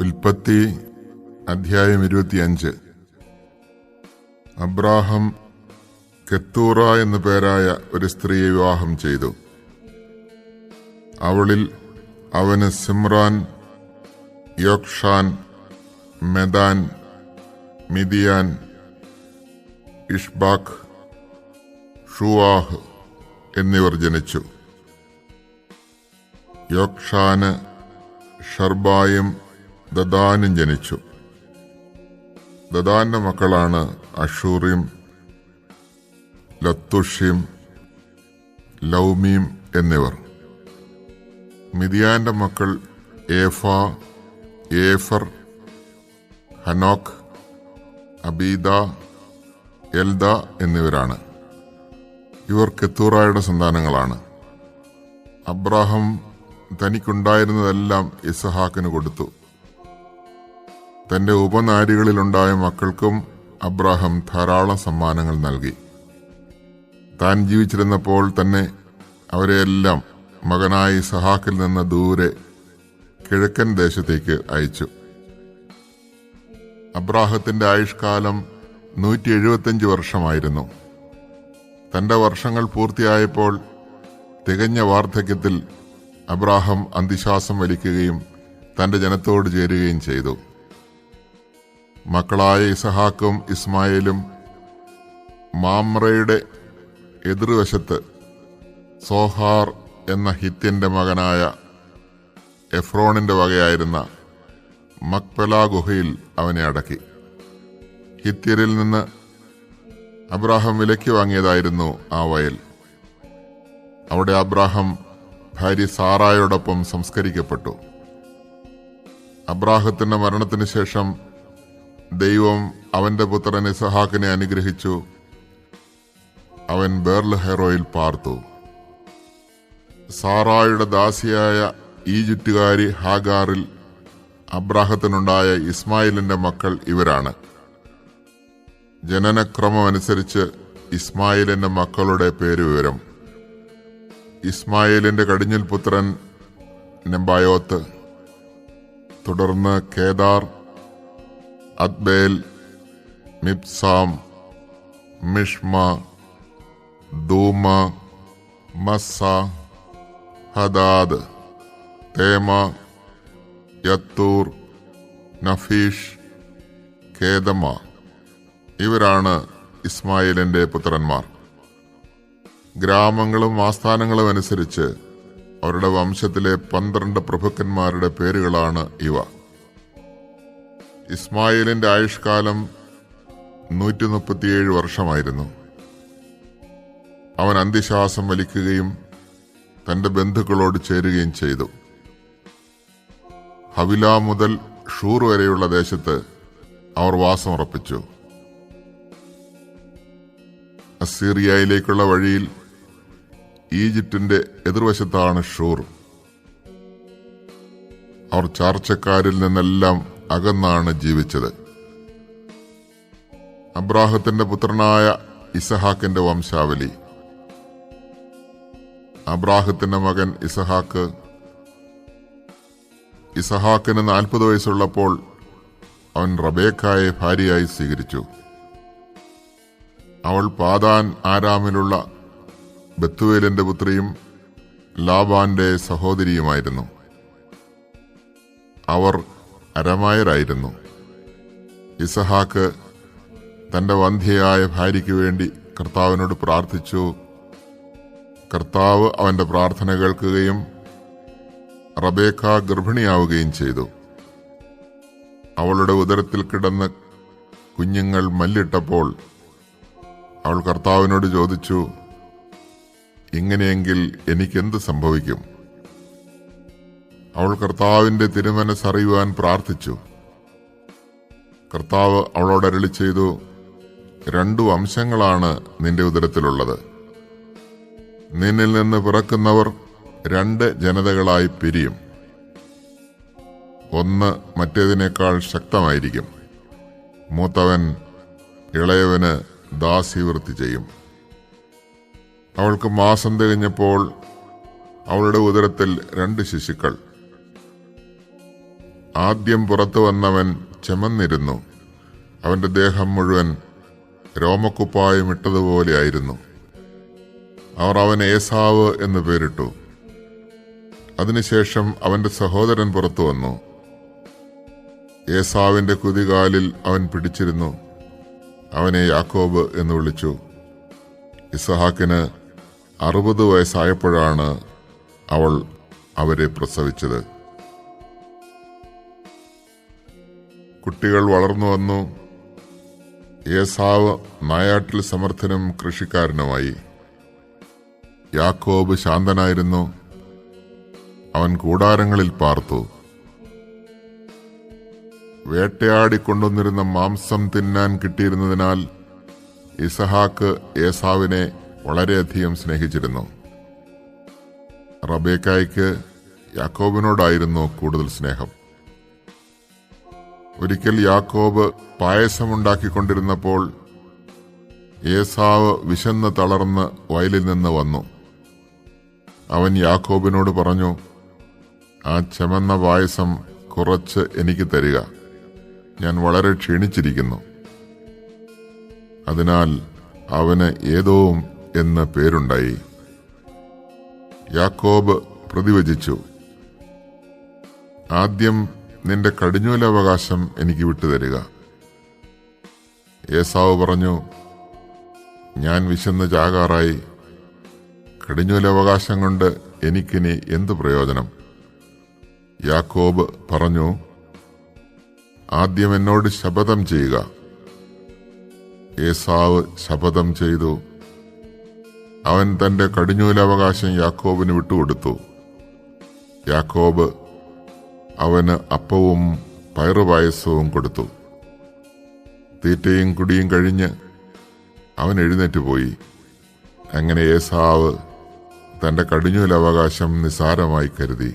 ഉൽപ്പത്തി അധ്യായം ഇരുപത്തിയഞ്ച്. അബ്രാഹം കെത്തൂറ എന്നു പേരായ ഒരു സ്ത്രീയെ വിവാഹം ചെയ്തു. അവളിൽ അവന് സിമ്രാൻ യോക്ഷാൻ മെദാൻ മിതിയാൻ ഇഷ്ബാഖ് ഷുവാഹ് എന്നിവർ ജനിച്ചു. യോക്ഷാന് ഷർബായും ദദാനും ജനിച്ചു. ദദാന്റെ മക്കളാണ് അഷൂറിയും ലത്തുഷിയും ലൗമിയും എന്നിവർ. മിതിയാന്റെ മക്കൾ ഏഫ ഏഫർ ഹനോക്ക് അബീദ എൽദ എന്നിവരാണ്. ഇവർ കെത്തൂറായുടെ സന്താനങ്ങളാണ്. അബ്രാഹം തനിക്കുണ്ടായിരുന്നതെല്ലാം ഇസഹാക്കിന് കൊടുത്തു. തന്റെ ഉപനാരികളിലുണ്ടായ മക്കൾക്കും അബ്രാഹം ധാരാളം സമ്മാനങ്ങൾ നൽകി. താൻ ജീവിച്ചിരുന്നപ്പോൾ തന്നെ അവരെയെല്ലാം മകനായി സഹാക്കിൽ നിന്ന് ദൂരെ കിഴക്കൻ ദേശത്തേക്ക് അയച്ചു. അബ്രാഹത്തിന്റെ ആയുഷ്കാലം നൂറ്റി എഴുപത്തിയഞ്ച് വർഷമായിരുന്നു. തന്റെ വർഷങ്ങൾ പൂർത്തിയായപ്പോൾ തികഞ്ഞ വാർദ്ധക്യത്തിൽ അബ്രാഹം അന്തിശ്വാസം വലിക്കുകയും തന്റെ ജനത്തോട് ചേരുകയും ചെയ്തു. മക്കളായ ഇസഹാക്കും ഇസ്മായിലും മാമ്രയുടെ എതിർവശത്ത് സോഹാർ എന്ന ഹിത്യന്റെ മകനായ എഫ്രോണിന്റെ വകയായിരുന്ന മക്പല ഗുഹയിൽ അവനെ അടക്കി. ഹിത്യരിൽ നിന്ന് അബ്രാഹം വിലയ്ക്ക് വാങ്ങിയതായിരുന്നു ആ വയൽ. അവിടെ അബ്രാഹം ഭാര്യ സാറായോടൊപ്പം സംസ്കരിക്കപ്പെട്ടു. അബ്രാഹത്തിന്റെ മരണത്തിന് ശേഷം ദൈവം അവന്റെ പുത്രൻ ഇസഹാക്കിനെ അനുഗ്രഹിച്ചു. അവൻ ബേർൽ ഹെറോയിൽ പാർത്തു. സാറായുടെ ദാസിയായ ഈജിപ്തുകാരി ഹാഗാറിൽ അബ്രാഹത്തിനുണ്ടായ ഇസ്മായിലിന്റെ മക്കൾ ഇവരാണ്. ജനനക്രമം അനുസരിച്ച് ഇസ്മായിലിന്റെ മക്കളുടെ പേരുവിവരം. ഇസ്മായിലിന്റെ കടിഞ്ഞിൽ പുത്രൻ നെമ്പായോത്ത് തുടർന്ന് Kedar Adbeel Mibsam Mishma Dumah Massa Hadad Tema Jetur Naphish Kedemah. ഇവരാണ് ഇസ്മായിലിന്റെ പുത്രന്മാർ. ഗ്രാമങ്ങളും ആസ്ഥാനങ്ങളും അനുസരിച്ച് അവരുടെ വംശത്തിലെ പന്ത്രണ്ട് പ്രഭുക്കന്മാരുടെ പേരുകളാണ് ഇവ. ഇസ്മായിലിന്റെ ആയുഷ്കാലം നൂറ്റി മുപ്പത്തിയേഴ് വർഷമായിരുന്നു. അവൻ അന്ത്യശ്വാസം വലിക്കുകയും തന്റെ ബന്ധുക്കളോട് ചേരുകയും ചെയ്തു. ഹവില മുതൽ ഷൂർ വരെയുള്ള ദേശത്ത് അവർ വാസമുറപ്പിച്ചു അസീറിയയിലേക്കുള്ള വഴിയിൽ ഈജിപ്തിന്റെ എതിർവശത്താണ് ഷൂർ. അവർ ചാർച്ചക്കാരിൽ നിന്നെല്ലാം അകന്നാണ് ജീവിച്ചത്. അബ്രാഹത്തിന്റെ പുത്രനായ ഇസഹാക്കിന്റെ വംശാവലി. അബ്രാഹത്തിന്റെ മകൻ ഇസഹാക്ക്. ഇസഹാക്കിന് നാൽപ്പത് വയസ്സുള്ളപ്പോൾ അവൻ റബേക്കായെ ഭാര്യയായി സ്വീകരിച്ചു. അവൾ പാതാൻ ആരാമിലുള്ള ബത്തുവേലിന്റെ പുത്രിയും ലാബാന്റെ സഹോദരിയുമായിരുന്നു. അവർ അരമായരായിരുന്നു. ഇസഹാക്ക് തന്റെ വന്ധ്യയായ ഭാര്യയ്ക്ക് വേണ്ടി കർത്താവിനോട് പ്രാർത്ഥിച്ചു. കർത്താവ് അവന്റെ പ്രാർത്ഥന കേൾക്കുകയും റബേക്ക ഗർഭിണിയാവുകയും ചെയ്തു. അവളുടെ ഉദരത്തിൽ കിടന്ന് കുഞ്ഞുങ്ങൾ മല്ലിട്ടപ്പോൾ അവൾ കർത്താവിനോട് ചോദിച്ചു ഇങ്ങനെയെങ്കിൽ എനിക്കെന്ത് സംഭവിക്കും? അവൾ കർത്താവിന്റെ തിരുമനസ്സറിയുവാൻ പ്രാർത്ഥിച്ചു. കർത്താവ് അവളോട് അരളി ചെയ്തു രണ്ടു വംശങ്ങളാണ് നിന്റെ ഉദരത്തിലുള്ളത്. നിന്നിൽ നിന്ന് പിറക്കുന്നവർ രണ്ട് ജനതകളായി പിരിയും. ഒന്ന് മറ്റേതിനേക്കാൾ ശക്തമായിരിക്കും. മൂത്തവൻ ഇളയവന് ദാസിവൃത്തി ചെയ്യും. അവൾക്ക് മാസം തികഞ്ഞപ്പോൾ അവളുടെ ഉദരത്തിൽ രണ്ട് ശിശുക്കൾ. ആദ്യം പുറത്തു വന്നവൻ ചെമന്നിരുന്നു. അവന്റെ ദേഹം മുഴുവൻ രോമക്കുപ്പായം ഇട്ടതുപോലെയായിരുന്നു അവർ അവൻ ഏസാവ് എന്ന് പേരിട്ടു. അതിനുശേഷം അവന്റെ സഹോദരൻ പുറത്തു വന്നു. ഏസാവിന്റെ കുതികാലിൽ അവൻ പിടിച്ചിരുന്നു. അവനെ യാക്കോബ് എന്ന് വിളിച്ചു. ഇസഹാക്കിന് അറുപത് വയസ്സായപ്പോഴാണ് അവൾ അവരെ പ്രസവിച്ചത്. കുട്ടികൾ വളർന്നു വന്നു. ഏസാവ് നായാട്ടിൽ സമർത്ഥനും കൃഷിക്കാരനുമായി. യാക്കോബ് ശാന്തനായിരുന്നു. അവൻ കൂടാരങ്ങളിൽ പാർത്തു. വേട്ടയാടി വേട്ടയാടിക്കൊണ്ടുവന്നിരുന്ന മാംസം തിന്നാൻ കിട്ടിയിരുന്നതിനാൽ ഇസഹാക്ക് ഏസാവിനെ വളരെയധികം സ്നേഹിച്ചിരുന്നു. റബേക്കായ്ക്ക് യാക്കോബിനോടായിരുന്നു കൂടുതൽ സ്നേഹം. ഒരിക്കൽ യാക്കോബ് പായസമുണ്ടാക്കിക്കൊണ്ടിരുന്നപ്പോൾ ഏസാവ് വിശന്ന് തളർന്ന് വയലിൽ നിന്ന് വന്നു. അവൻ യാക്കോബിനോട് പറഞ്ഞു ആ ചെമന്ന പായസം കുറച്ച് എനിക്ക് തരിക. ഞാൻ വളരെ ക്ഷീണിച്ചിരിക്കുന്നു. അതിനാൽ അവന് ഏതോവും എന്ന് പേരുണ്ടായി. യാക്കോബ് പ്രതിവചിച്ചു ആദ്യം നിന്റെ കടിഞ്ഞൂലവകാശം എനിക്ക് വിട്ടുതരിക. ഏസാവ് പറഞ്ഞു ഞാൻ വിശന്ന് ചാകാറായി. കടിഞ്ഞൂലവകാശം കൊണ്ട് എനിക്കിനി എന്ത് പ്രയോജനം? യാക്കോബ് പറഞ്ഞു ആദ്യം എന്നോട് ശപഥം ചെയ്യുക. ഏസാവ് ശപഥം ചെയ്തു. അവൻ തന്റെ കടിഞ്ഞൂലവകാശം യാക്കോബിന് വിട്ടുകൊടുത്തു. യാക്കോബ് അവന് അപ്പവും പയറുപായസവും കൊടുത്തു. തീറ്റയും കുടിയും കഴിഞ്ഞ് അവൻ എഴുന്നേറ്റ് പോയി. അങ്ങനെ ഏസാവ് തന്റെ കടിഞ്ഞൂലവകാശം നിസാരമായി കരുതി.